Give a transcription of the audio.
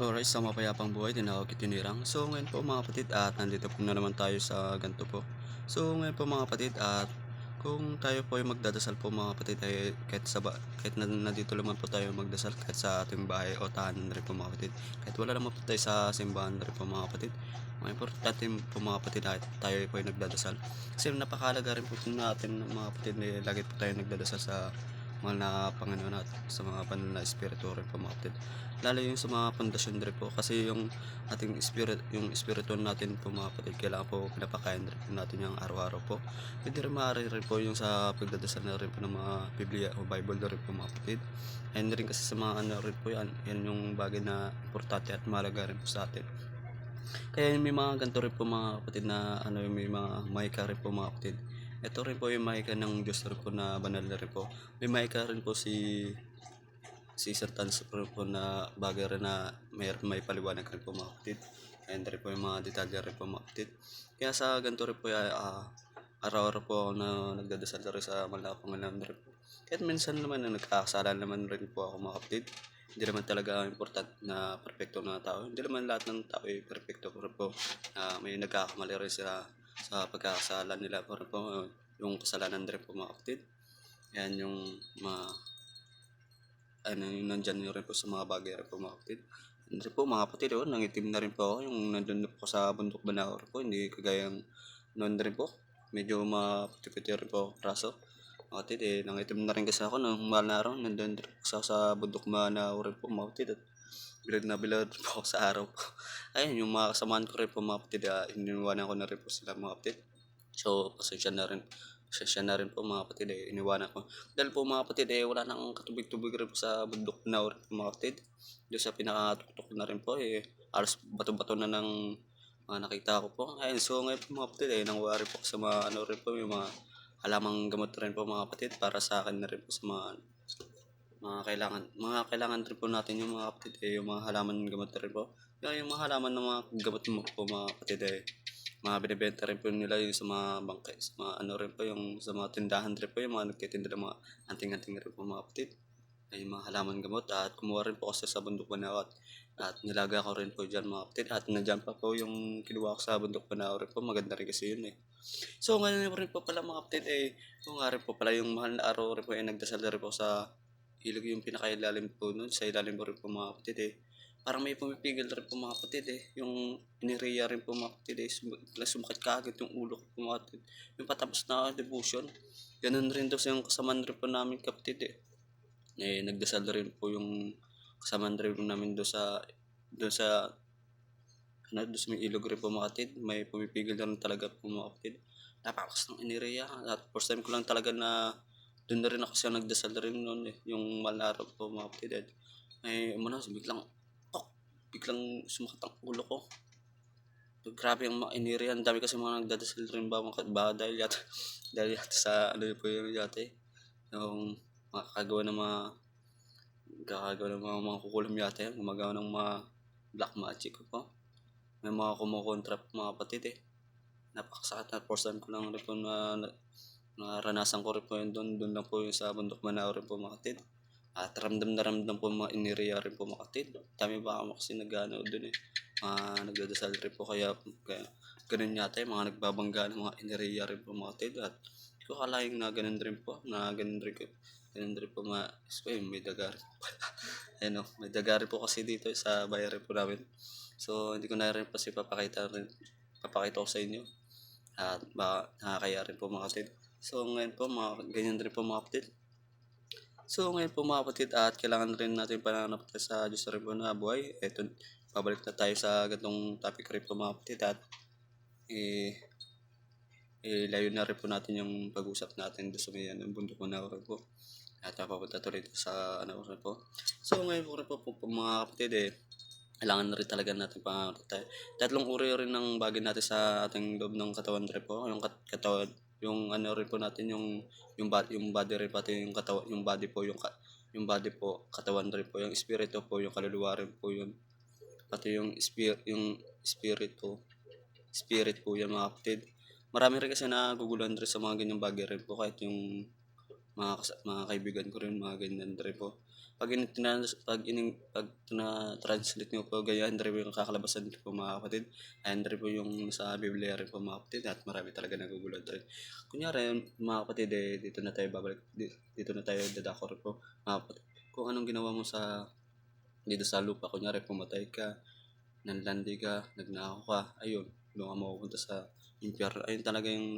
Alright, sa mapayapang buhay, tinawag itinirang. So ngayon po mga kapatid at nandito po na naman tayo sa ganito po. So ngayon po mga kapatid at kung tayo po ay magdadasal po mga kapatid ay kahit, sa ba, kahit na, nandito naman po tayo magdasal kahit sa ating bahay o tahanan na rin po mga kapatid. Kahit wala naman po tayo sa simbahan na rin po mga kapatid. Mga importante po mga kapatid ay tayo po ay nagdadasal. Kasi napakalaga rin po natin mga kapatid na lagi po tayo nagdadasal sa mga na Panginoon at sa mga banal na espiritu rin po mga kapatid lalo yung sa mga pundasyon rin po kasi yung ating spirit yung espiritu natin po mga kapatid kailangan po pinapakain rin po natin yung araw-araw po. Hindi rin maaari rin po yung sa pagdadasal na rin po ng mga Biblia o Bible na rin po mga kapatid. And rin kasi sa mga ano rin po yan yan yung bagay na importante at mahalaga rin po sa atin. Kaya may mga ganito rin po mga kapatid na ano may mga maika rin po mga kapatid ito rin po yung maika ng Diyos rin po na banal na rin po. May maika rin po si si Sir Tans rin po na bagay rin na may, may paliwanag rin po mga kapatid and rin po yung mga detalye rin po mga kapatid kaya sa ganito rin po ay ah, araw-araw po ako na nagdadasal rin sa Malapangalan rin po. Kahit minsan naman na nagkakasala naman rin po ako mga kapatid hindi naman talaga important na perfecto na tao. Hindi naman lahat ng tao ay perfecto rin po. Na may nagkakamali rin sila sa pagkakasala nila rin po yung kasalanan rin po mga kapatid yan yung mga ano yung nandyan nyo rin po sa mga bagay rin po mga kapatid. Po mga kapatid, oh, nangitim na rin po ako yung nandun na po sa bundok Banaor po, hindi kagayang noon rin po. Medyo maputi-puti rin po raso. Mga kapatid, eh, nangitim na rin kasi ako nung mahal na araw, nandun rin po sa, sa bundok Banaor rin po mga kapatid. At bilad na bilad po ako sa araw po. Ayun, yung mga kasamaan ko rin po mga kapatid, ah, iniwanan ko na rin po sila mga kapatid. So, pasensya na rin. Pasensya na rin po mga kapatid, eh, iniwanan ko. Dahil po mga kapatid, eh, wala nang katubig-tubig rin po sa bundok na rin po mga kapatid. Doon sa pinakatuktok na rin po, eh, alas bato-bato na ng mga nakita ko po. Ayun, so ngayon po mga kapatid, eh, nanguwari po sa mga ano rin po, yung mga halamang gamot rin po mga kapatid para sa akin na rin po sa mga mga kailangan mga kailangan rin po natin yung mga kapatid eh, yung mga halaman gamot rin po. Yung, yung mga halaman ng mga gamot mo po mga kapatid eh, mga binibenta rin po nila yung sa mga bangkay sa mga ano rin po yung sa mga tindahan rin po yung mga nagtitinda ng mga anting-anting rin po mga kapatid. Ay mga halaman gamot at kumuha rin po kasi sa bundok Banawat at nilaga ko rin po dyan mga kapatid. At nandyan pa po yung kinuha ko sa bundok Banawat rin po maganda rin kasi yun eh. So ngayon rin po pala mga kapatid eh kung nga rin po pala yung mahal na araw rin po eh nagdasal rin po sa ilog yung pinakailalim po nun sa ilalim po rin po mga kapatid eh. Parang may pumipigil rin po mga kapatid eh. Yung inireya rin po mga kapatid eh sum- sumakit kaagad yung ulo ko po mga kapatid. Yung patapos na devotion ganun rin daw sa yung kasamaan rin po namin kapatid eh. Eh nagdasal rin po yung kasamaan rin po namin doon sa doon sa ano doon sa may ilog rin po mga kapatid. May pumipigil na rin talaga po mga kapatid. Napakakas ng inireya. At first time ko lang talaga na doon na rin ako siya nagdasal rin noon eh yung malaraw po mga kapatid eh ay umano biglang tok biglang sumakit ang ulo ko grabe ang iniri. Ang dami kasi mga nagdadasal rin ba mga ba dahil yata, dahil yata sa ano po yung yata eh. Yung mga kakagawa ng mga kakagawa ng mga, mga kukulam yata yan. Gumagawa ng mga black magic ko po. May mga kumukontra po mga kapatid eh. Napakasakit na first time ko lang rin po na, na naranasan ko rin po yun doon. Doon lang po yung sa bundok Manao rin po mga kapatid. At ramdam na ramdam po mga iniriya rin po mga kapatid. Dami ba ako kasi nag-ano doon eh. Mga nagdadasal rin po kaya, kaya ganun yata yung mga nagbabangga ng mga iniriya rin po mga kapatid. At hindi ko kalaing na ganun rin po. Na ganun rin ko. Ganun rin po mga, eh, may daga rin po. Ayun o, may daga rin po kasi dito sa bayan rin po namin. So, hindi ko na rin po si papakita rin, papakita ko sa inyo. At baka nakakaya rin po mga kapatid. So, ngayon po, mga, ganyan rin po mga kapatid. So ngayon po mga kapatid at kailangan rin natin pananampalataya sa Diyos rin po na buhay. Ito, babalik na tayo sa ganitong topic rin po mga kapatid at eh, eh, layo na rin po natin yung pag-usap natin doon sa may ano, bundok na rin po. At papunta to rito sa ano rin po. So ngayon po rin po, po, po mga kapatid eh, kailangan na rin talaga natin pananampalataya. Tatlong uri rin ng bagay natin sa ating loob ng katawan rin po. Yung kat- katawan, yung ano rin po natin yung yung body yung body rin pati yung katawan yung body po yung yung body po katawan rin po yung espiritu po yung kaluluwa rin po yun. Pati yung spirit yung espiritu spirit po yan mga kapatid. Marami rin kasi naguguluhan rin sa mga ganyang bagay rin po kahit yung mga, mga kaibigan ko rin mga ganyan rin po pag in, tinas, pag in, pag na-translate nyo po ganyan, rin po yung kakalabasan po mga kapatid. And rin po yung sa Biblia rin po mga kapatid at marami talaga nagugulat rin. Kunyari mga kapatid eh, dito na tayo babalik, di- dito na tayo dadako rin po mga kapatid. Kung anong ginawa mo sa dito sa lupa, kunyari pumatay ka, nanlandi ka, nagnakaw ka, ayun, doon ka mapupunta sa impyerno. Ayun talaga yung